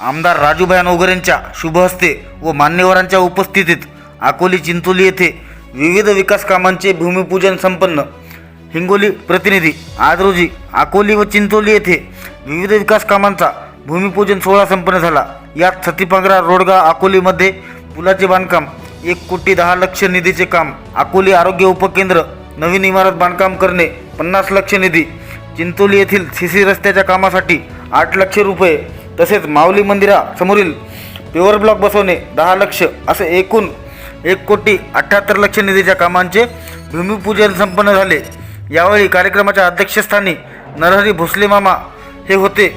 आमदार राजूभाई नोगरेंच्या शुभहस्ते व मान्यवरांच्या उपस्थितीत अकोली चिंचोली येथे विविध विकास कामांचे भूमिपूजन संपन्न. हिंगोली प्रतिनिधी आज रोजी अकोली व चिंचोली येथे विविध विकास कामांचा भूमिपूजन सोहळा संपन्न झाला. यात सतीपांगरा रोडगा अकोलीमध्ये पुलाचे बांधकाम एक कोटी दहा लक्ष निधीचे काम अकोली आरोग्य उपकेंद्र नवीन इमारत बांधकाम करणे पन्नास लक्ष निधी चिंचोली येथील सी सी रस्त्याच्या कामासाठी आठ लक्ष रुपये तसेच माऊली मंदिरासमोरील पेवर ब्लॉक बसवणे दहा लक्ष असे एकूण एक कोटी अठ्ठ्याहत्तर लक्ष निधीच्या कामांचे भूमिपूजन संपन्न झाले. यावेळी कार्यक्रमाच्या अध्यक्षस्थानी नरहरी भोसले मामा हे होते.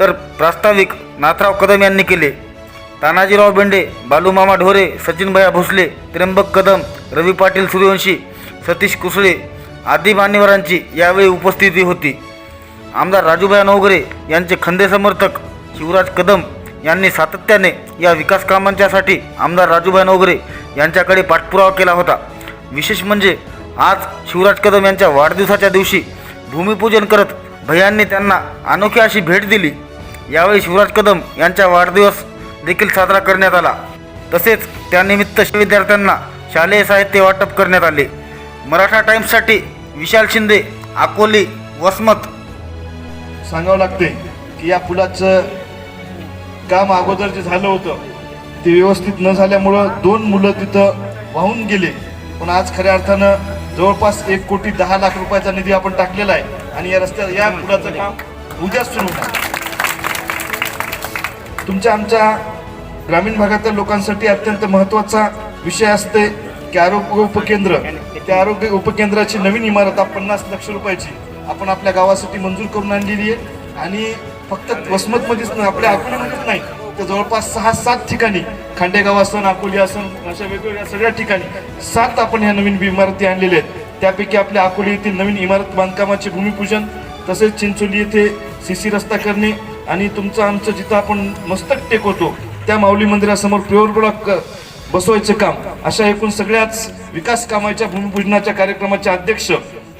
तर प्रास्ताविक नाथराव कदम यांनी केले. तानाजीराव बेंडे बालूमामा ढोरे सचिनभया भोसले त्र्यंबक कदम रवी पाटील सूर्यवंशी सतीश कुसळे आदी मान्यवरांची यावेळी उपस्थिती होती. आमदार राजूभाई नवगरे यांचे खंदे समर्थक शिवराज कदम यांनी सातत्याने या विकास कामांच्यासाठी आमदार राजूभाई नवगरे यांच्याकडे पाठपुरावा केला होता. विशेष म्हणजे आज शिवराज कदम यांच्या वाढदिवसाच्या दिवशी भूमिपूजन करत भैयांनी त्यांना अनोखी अशी भेट दिली. यावेळी शिवराज कदम यांचा वाढदिवस देखील साजरा करण्यात आला. तसेच त्यानिमित्त विद्यार्थ्यांना शालेय साहित्य वाटप करण्यात आले. मराठा टाइम्ससाठी विशाल शिंदे अकोली वसमत. सांगावं लागते की या पुलाचं काम अगोदर जे झालं होतं. ते व्यवस्थित न झाल्यामुळं दोन मुलं तिथं वाहून गेले. पण आज खऱ्या अर्थानं जवळपास एक कोटी दहा लाख रुपयाचा निधी आपण टाकलेला आहे आणि या रस्त्यात या पुलाचं काम उद्याच सुरू होणार. तुमच्या आमच्या ग्रामीण भागातल्या लोकांसाठी अत्यंत महत्त्वाचा विषय असते की आरोग्य उपकेंद्र. त्या आरोग्य उपकेंद्राची नवीन इमारत पन्नास लक्ष रुपयाची आपण आपल्या गावासाठी मंजूर करून आणलेली आहे. आणि फक्त वसमतमध्येच नाही आपल्या अकोल्यामध्येच नाही. तर जवळपास सहा सात ठिकाणी खांडेगाव असन अकोली असन अशा वेगवेगळ्या सगळ्या ठिकाणी सात आपण ह्या नवीन इमारती आणलेल्या आहेत. त्यापैकी आपल्या अकोली येथील नवीन इमारत बांधकामाचे भूमिपूजन तसेच चिंचोली येथे सी सी रस्ता करणे आणि तुमचं आमचं जिथं आपण मस्तक टेकवतो त्या माऊली मंदिरासमोर प्युअर ब्लॉक बसवायचं काम. अशा एकूण सगळ्याच विकास कामाच्या भूमिपूजनाच्या कार्यक्रमाचे अध्यक्ष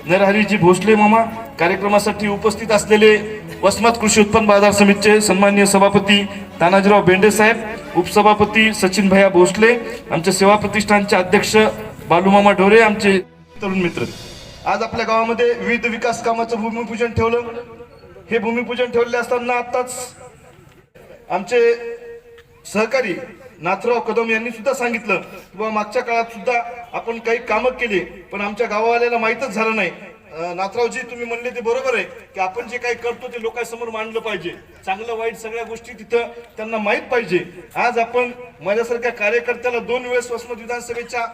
नरहरीजी भोसले मामा कार्यक्रमासाठी उपस्थित असलेले वसमत कृषी उत्पन्न बाजार समितीचे सन्माननीय सभापती तानाजीराव बेंडे साहेब उपसभापती सचिन भैया भोसले आमचे सेवा प्रतिष्ठानचे अध्यक्ष बालूमामा ढोरे आमचे तरुण मित्र. आज आपल्या गावामध्ये विविध विकास कामाचं भूमिपूजन ठेवलं. हे भूमिपूजन ठेवले असताना आताच आमचे सहकारी नाथराव कदम यांनी सुद्धा सांगितलं की मागच्या काळात सुद्धा आपण काही कामं केली पण आमच्या गावावाल्याला माहीतच झालं नाही. नाथरावजी तुम्ही म्हणले ते बरोबर आहे की आपण जे काही करतो ते लोकांसमोर मांडलं पाहिजे. चांगलं वाईट सगळ्या गोष्टी तिथं त्यांना माहीत पाहिजे. आज आपण माझ्यासारख्या कार्यकर्त्याला दोन वेळेस वसमत विधानसभेच्या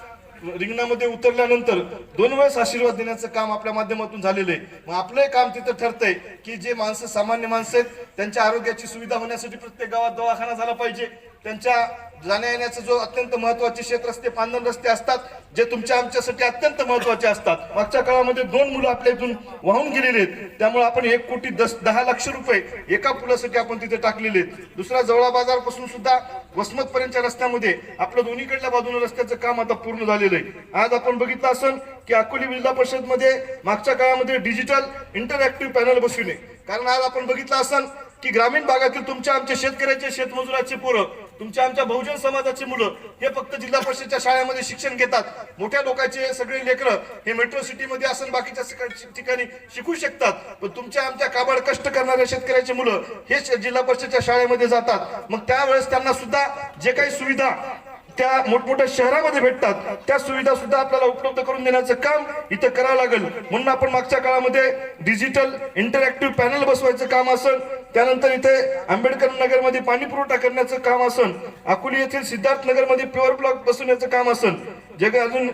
रिंगणामध्ये उतरल्यानंतर दोन वेळेस आशीर्वाद देण्याचं काम आपल्या माध्यमातून झालेलं आहे. मग आपलंही काम तिथं ठरतंय की जे माणसं सामान्य माणसं आहेत त्यांच्या आरोग्याची सुविधा होण्यासाठी प्रत्येक गावात दवाखाना झाला पाहिजे. त्यांच्या जाण्या येण्याचं जो अत्यंत महत्त्वाचे शेत रस्ते पांदन रस्ते असतात जे तुमच्या आमच्यासाठी अत्यंत महत्त्वाचे असतात. मागच्या काळामध्ये दोन मुलं आपल्या इथून वाहून गेलेले आहेत. त्यामुळे आपण एक कोटी दस दहा लक्ष रुपये एका पुलासाठी आपण तिथे टाकलेले आहेत. दुसरा जवळा बाजारपासून सुद्धा वसमत पर्यंतच्या रस्त्यामध्ये आपलं दोन्हीकडल्या बाजूने रस्त्याचं काम आता पूर्ण झालेलं आहे. आज आपण बघितलं असेल की अकोली जिल्हा परिषदमध्ये मागच्या काळामध्ये डिजिटल इंटरॅक्टिव्ह पॅनल बसविले. कारण आज आपण बघितलं असेल की ग्रामीण भागातील तुमच्या आमच्या शेतकऱ्याचे शेतमजुराचे पोरं तुमच्या आमच्या बहुजन समाजाची मुलं हे फक्त जिल्हा परिषदच्या शाळेमध्ये शिक्षण घेतात. मोठ्या लोकांचे सगळे लेकरं हे मेट्रो सिटीमध्ये असून बाकीच्या ठिकाणी शिकू शकतात. पण तुमच्या आमच्या काबाड कष्ट करणाऱ्या शेतकऱ्याची मुलं हे जिल्हा परिषदच्या शाळेमध्ये जातात. मग त्यावेळेस त्यांना सुद्धा जे काही सुविधा त्या मोठमोठ्या शहरामध्ये भेटतात त्या सुविधा सुद्धा आपल्याला उपलब्ध करून देण्याचं काम इथं करावं लागेल. म्हणून आपण मागच्या काळामध्ये डिजिटल इंटरॅक्टिव्ह पॅनल बसवायचं काम असेल त्यानंतर इथे आंबेडकर नगरमध्ये पाणी पुरवठा करण्याचं काम असेल अकोली येथील सिद्धार्थ नगरमध्ये प्युअर ब्लॉक बसवण्याचं काम असेल जे काही अजून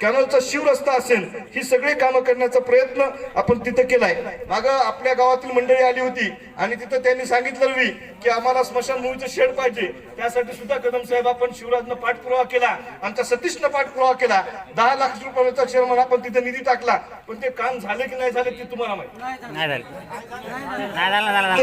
कॅनलचा शिवरस्ता असेल ही सगळी कामं करण्याचा प्रयत्न आपण तिथं केलाय. माग आपल्या गावातील मंडळी आली होती आणि तिथं त्यांनी सांगितलं रवी की आम्हाला स्मशानभूमीचं शेड पाहिजे. त्यासाठी सुद्धा कदम साहेब आपण शिवराजनं पाठपुरावा केला आमच्या सतीशनं पाठपुरावा केला. दहा लाख रुपयाचा चेअरमन आपण तिथे निधी टाकला. पण ते काम झाले की नाही झाले ते तुम्हाला माहिती.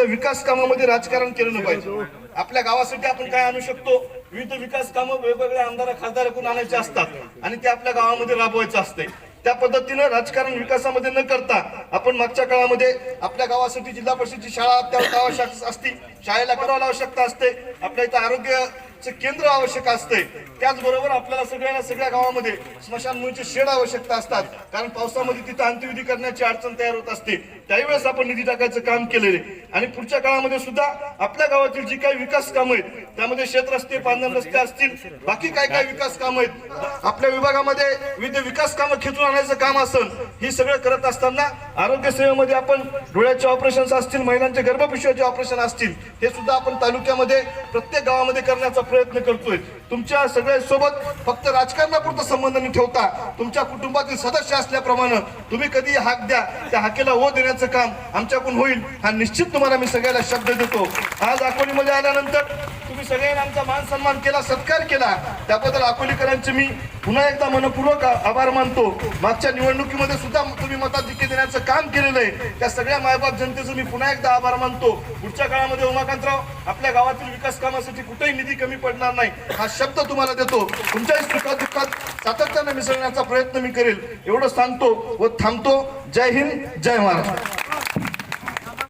विकास कामामध्ये राजकारण केलं पाहिजे. आपल्या गावासाठी आपण काय आणू शकतो? विविध विकास कामं वेगवेगळ्या आमदार खासदाराकडून आणायचे असतात आणि ते आपल्या गावामध्ये राबवायचं असते. त्या पद्धतीनं राजकारण विकासामध्ये न करता आपण मागच्या काळामध्ये आपल्या गावासाठी जिल्हा परिषदची शाळा अत्यावश्यक आवश्यक असते शाळेला करायला आवश्यकता असते आपल्या इथं आरोग्याचं केंद्र आवश्यक असते. त्याचबरोबर आपल्याला सगळ्यांना सगळ्या गावामध्ये स्मशानभूमीचे शेड आवश्यकता असतात. कारण पावसामध्ये तिथं अंत्यविधी करण्याची अडचण तयार होत असते. त्यावेळेस आपण निधी टाकायचं काम केलेले आणि पुढच्या काळामध्ये सुद्धा आपल्या गावातील जी काही विकास कामं आहेत त्यामध्ये शेतरस्ते पांढर रस्ते असतील बाकी काय काय विकास कामं आहेत आपल्या विभागामध्ये विविध विकास कामं खेचून आणायचं काम असेल ही सगळं करत असताना आरोग्य सेवेमध्ये आपण डोळ्याचे ऑपरेशन असतील महिलांचे गर्भपिशवाचे ऑपरेशन असतील हे सुद्धा आपण तालुक्यामध्ये प्रत्येक गावामध्ये करण्याचा प्रयत्न करतोय. तुमच्या सगळ्या सोबत फक्त राजकारणापुरता संबंध न ठेवता तुमच्या कुटुंबातील सदस्य असल्याप्रमाणे तुम्ही कधी हाक द्या त्या हाकेला ओ देण्याचं काम आमच्याकडून होईल हा निश्चित तुम्हाला मी सगळ्याला शब्द देतो. आज अकोलीमध्ये आल्यानंतर तुम्ही सगळ्यांनी आमचा मान सन्मान केला सत्कार केला. त्याबद्दल अकोलीकरांचे मी पुन्हा एकदा मनपूर्वक आभार मानतो. मागच्या निवडणुकीमध्ये सुद्धा तुम्ही मताधिक्य देण्याचं काम केलेलं आहे. त्या सगळ्या मायबाप जनतेचं मी पुन्हा एकदा आभार मानतो. पुढच्या काळामध्ये उमाकांतराव आपल्या गावातील विकास कामासाठी कुठेही निधी कमी पडणार नाही. हा शब्द तुम्हाला देतो. तुमच्याही सुखात दुःखात सातत्याने मिसळण्याचा प्रयत्न मी करेल. एवढं सांगतो व थांबतो. जय हिंद जय महाराष्ट्र.